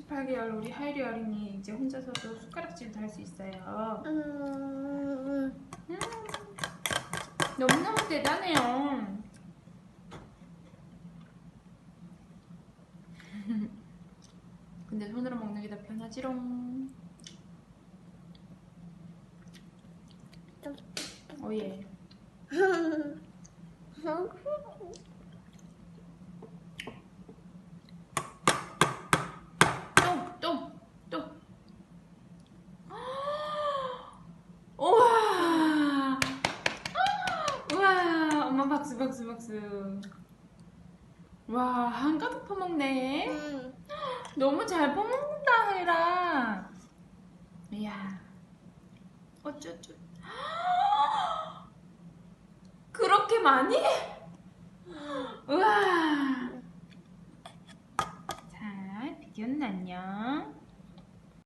행복하게 할 우리 하이리 어린이 이제 혼자서도 숟가락질도 할 수 있어요. 음, 음, 너무너무 대단해요. 근데 손으로 먹는 게 더 편하지롱. 오예. 또, 또, 또. 우와. 우와. 엄마 박수, 박수, 박수. 와, 한가득 퍼먹네. 음. 너무 잘 퍼먹는다, 혜라. 이야. 어쩌죠. 그렇게 많이? 우와. 자, 비디오는 안녕.